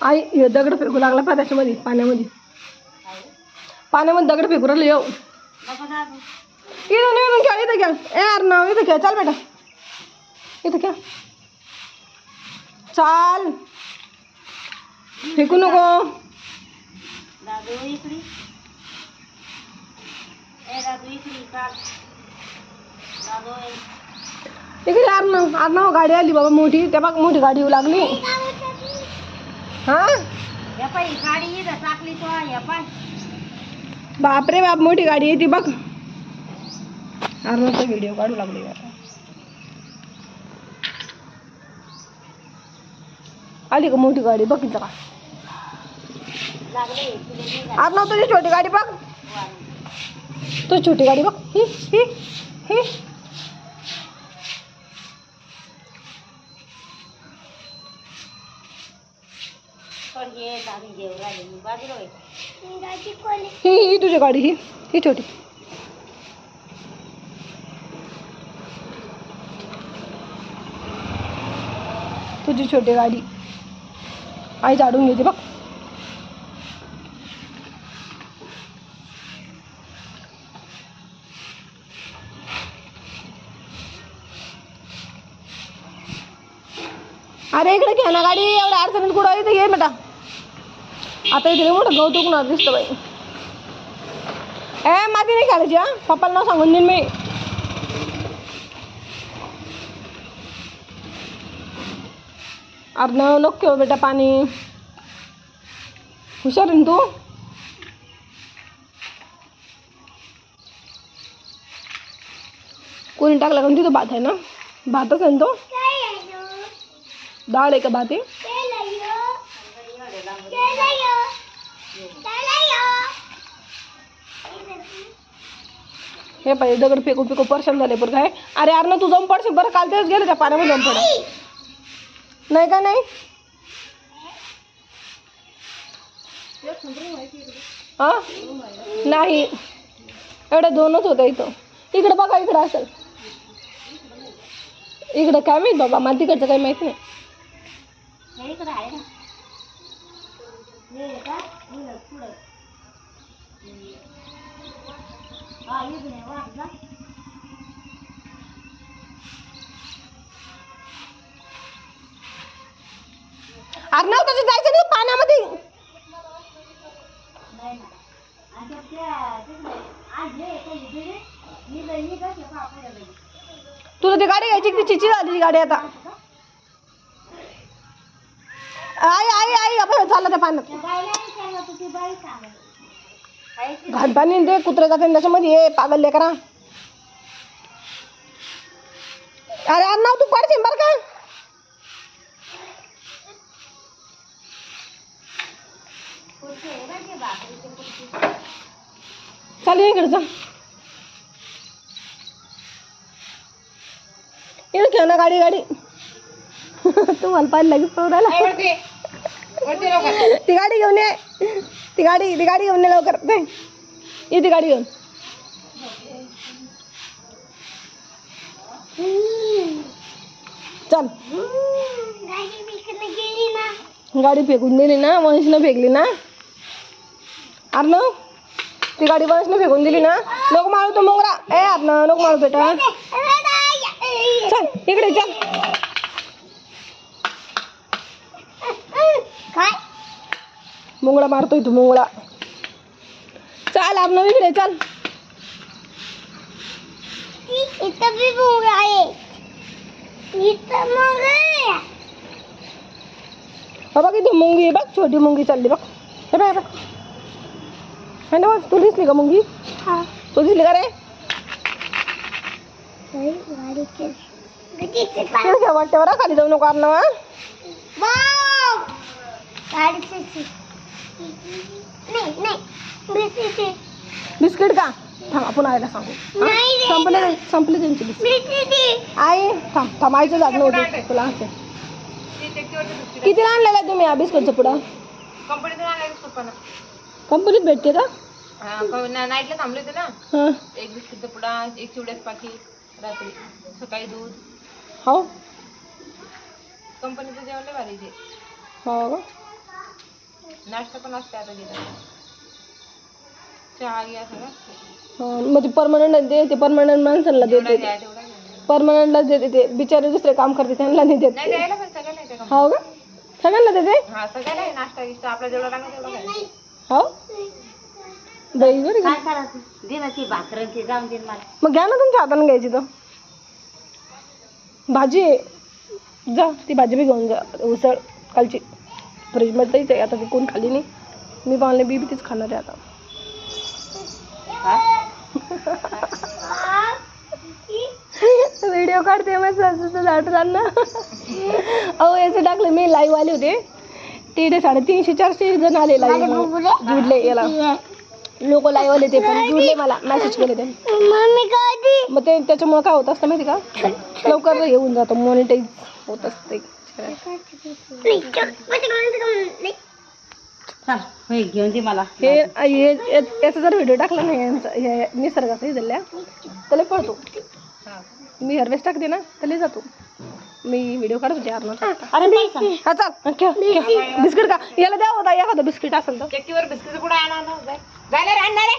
आई हे दगड फेकू लागला पा त्याच्यामध्ये पाण्यामध्ये. पाण्यामध्ये दगड फेकू राहिलं येऊ इथं नाही खेळ इथं खेळ. ए अर्णव इथं खेळ. चाल बेटा. इथं खेळ. चाल. फेकू नको. इकडे. दादू इकडे अर्णव. अर्णव गाडी आली बाबा मोठी. त्या बघ मोठी गाडी येऊ लागली. हा? गाडी टाकली तो बापरे बाप मोठी गाडी येते बघ। अर्णवचा व्हिडिओ काढू लागली आली का मोठी गाडी का. लागले. तुला नाही अर्णव तुझी छोटी गाडी बघ. लागली. तुझी छोटी गाडी बघ. ही ही ही. तुझी गाडी ही ही छोटी। तुझी छोटी गाडी। आई झाडून घेते बघ अरे इकडे घ्या ना गाडी एवढ्या अडचणीत इथे ये बेटा। आता इथे मोठं गवत उगणार दिसतं बाई. ए माती नाही खेळायची हा? पप्पाला नाव सांगून देईन मी. अर्णव नको बेटा पाणी. हुशार आहे ना तू? कोणी टाकला का? तिथं भात आहे ना? भातच आहे ना तो? डाळ आहे का भात? आहे हे पाहिजे दगड फेकू फेकू परशान झाले बरं काय अरे अरे ना तू जाऊन पडशील बरं काल तेच गेले त्या पाण्यामध्ये जाऊन पडा. नाही का नाही? हा? नाही. एवढं दोनच होतं इथं. इकडं बघा इकडं असेल. इकडं काय माहीत बाबा मला तिकडचं काही माहीत नाही. आहे अरे ना तुझं जायचं नाही पाण्यामध्ये. तुला ती गाडी घ्यायची ती चिची झाली गाडी आता? आई आई आई आपण चालला त्या पाण्यात. घाण पाणी ते कुत्रे जाते त्याच्यामध्ये ये पागल लेकरा. अरे अण्णा तू पडशील बरं का? चाल ये इकडे जा इकडे खेळ ना गाडी गाडी. तुम्हाला पाहिलं लागेल पळून ती गाडी घेऊन ये. ती गाडी ती गाडी घेऊन ये लवकर. ते ये ती गाडी घेऊन. चल. गाडी फेकून दिली ना वंशनं फेकली ना. अर्णव ती गाडी वंशनं फेकून दिली ना. लोक मारू तो मोगरा. ए अर्णव लोक मारू बेटा. चल इकडे चल. काय? मुंगळा मारतोय तू मुंगळा. चाल अर्णव इकडे चल. इथं बी मुंगा आहे. इथं मग बाबा किती मुंगी आहे बघ छोटी मुंगी चालली बघ. हे बघ हे बघ. है ना बघ तू दिसली का मुंगी? हा. तू दिसली का रे? बरं खाली जाऊ नको अर्णव हा वाव गाडीचे नाही नाही बिस्किट. बिस्किट का? थांब आपण आईला सांगू. संपले संपले त्यांची बिस्किट. आई थांब थांब. आईचं जाग नव्हती तुला असं किती आणलेलं आहे तुम्ही हा बिस्किटचं पुडा कंपनीतून आणायचं पप्पाला कंपनीत भेटते का? नाईटला थांबले होते ना. हां. एक बिस्किटचा पुडा एक चिवड्याचं पाकिट रात्री. सकाळी दूध. हो. कंपनीचं जेवण लय भारी ते. हो का? नाश्ता पण असते आता दिला चहा घ्या सगळं हं, मग ते परमनंट दे ते परमनंट माणसांना देते द्या तेवढा. परमनंटला देते ते. बिचारे दुसरे काम करते त्यांना नाही देत नाही द्यायला पण सगळं नाही का हो का? सगळ्यांना देते? हा सगळ्याला आहे नाश्ता गिश्ता आपला जेवढा लागला तेवढा खायचा. हो? बाई बरं का. काय करायचं दे ना ती भाकरांची जाऊन दे मला. मग घ्या ना तुमच्या हाताने घ्यायची तर. भाजी आहे. जा ती भाजी बी घेऊन जा उसळ कालची. फ्रीजमध्ये तरीच आहे आता ती कोण खाली नाही? मी पाहिले बी बी तीच खाणार आहे आता. व्हिडिओ काढते मग असं झाड ना अहो याचं टाकलं मी लाईव्ह आले होते. तिथे साडेतीनशे चारशे जण आले लाईव्ह जुडले याला. लोक लाईव्ह आले ते पण जुडले मला. मेसेज केले ते. मग ते त्याच्यामुळे काय होत असतं माहिती का? लवकर येऊन जातं मॉनिटाईज होत असते. चल होय घेऊन दे मला. हे हे- याचा जर व्हिडिओ टाकला नाही यांचा हे निसर्गाचा हे झाल्या त्याला पळतो. मी हरवेस टाकते ना त्याला जातो. मी व्हिडिओ काढत अरे पैसा हा चाल खेळ खेळ. बिस्किट का याला द्या होता एखादं बिस्किट असेल तर. चक्कीवर बिस्किट ना जाय. जायला रे आणणार रे.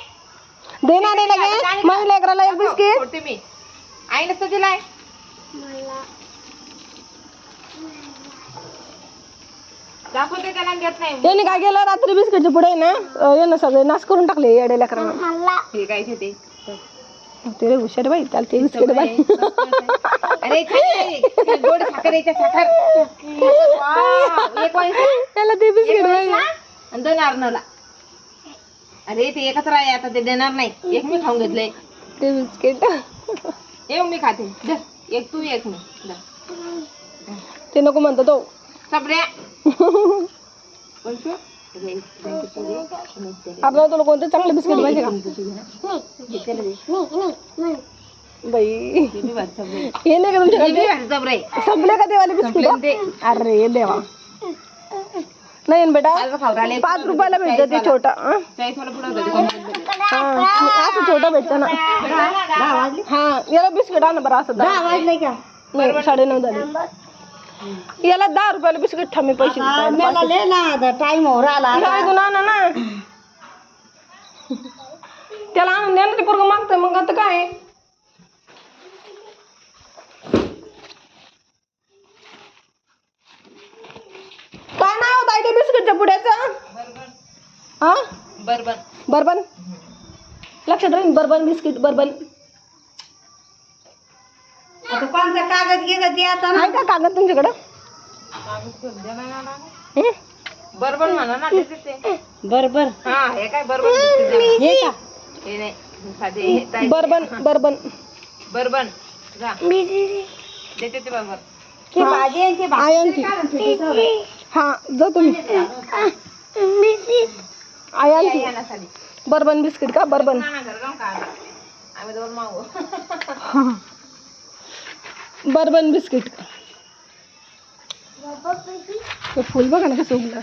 देणार आहे लगे माझ्या लेकराला एक बिस्किट. सोडते मी. आई नसतं दिलाय दाखवते त्याला आणि देत नाही याने काय केलं? रात्री बिस्किटच्या पुढे ना अं, यानं सगळे नाश करून टाकले येड्या लेकरांना हे काय ते? ते रे हुशार बाई त्याला ते बिस्किट बाई. अरे गोड साखर याच्या साखर वाव, एक वाईस त्याला ते बिस्किट बाई. आणि दोन अर्नला अरे ते एकत्र आहे आता ते देणार नाही. एक मी खाऊन घेतलंय. ते बिस्किट. एक मी खाते. धर. एक तू एक मी. धर. ते नको म्हणतो तो सगळ्या. आपल्याला तुला कोणतं चांगलं बिस्किट पाहिजे का. बाई. हे नाही का तुमच्याकडे. संपले का देवाले बिस्किट. अरे देवा. नाही ना बेटा. पाच रुपयाला भेटतं ते छोटा असं छोटं भेटतं ना. हा. याला बिस्किट आणा बरं असं वाजले का? नाही साडेनऊ झाले. याला दहा रुपयाला बिस्किट थांबे पैसे हा, देतो. मला ले ना टाइम हो राहिला ह्या इथून आणा ना. त्याला आणून द्या ना ते पोरगं मागतंय मग आता काय? काय नाव होत आहे ते बिस्किटच्या पुड्याचं हा बरोबर. बर्बन. लक्षात राहील बर्बन बिस्किट बर्बन. कोणता कागद घे ते आता ना. आहे का कागद तुमच्याकडं? हं? बरोबर म्हणा ना ते हा. हे काय बरोबर. हे का? हे नाही साधे हे ताई- बर्बन बर्बन. बरोबर जा. देते ते बरोबर. ती भाजी आहे, ती भाजी आयन ती हा जा तुम्ही. आयन ती बर्बन बिस्किट का? बर्बन. घर जाऊन का? आम्ही दोन मागू बर्बन बिस्किट. फुल बघा ना कसं उगला.